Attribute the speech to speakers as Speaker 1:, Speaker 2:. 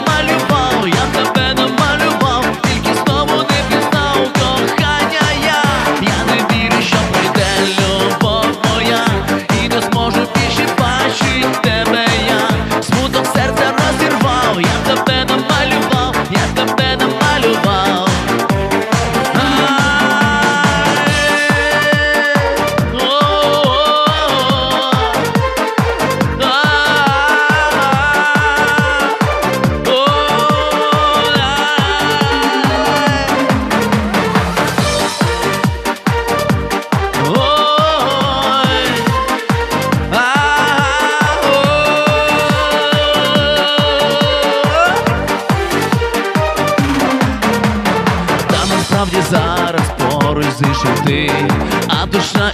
Speaker 1: Сама любовь. Зараз поруч зійшов ти, а душа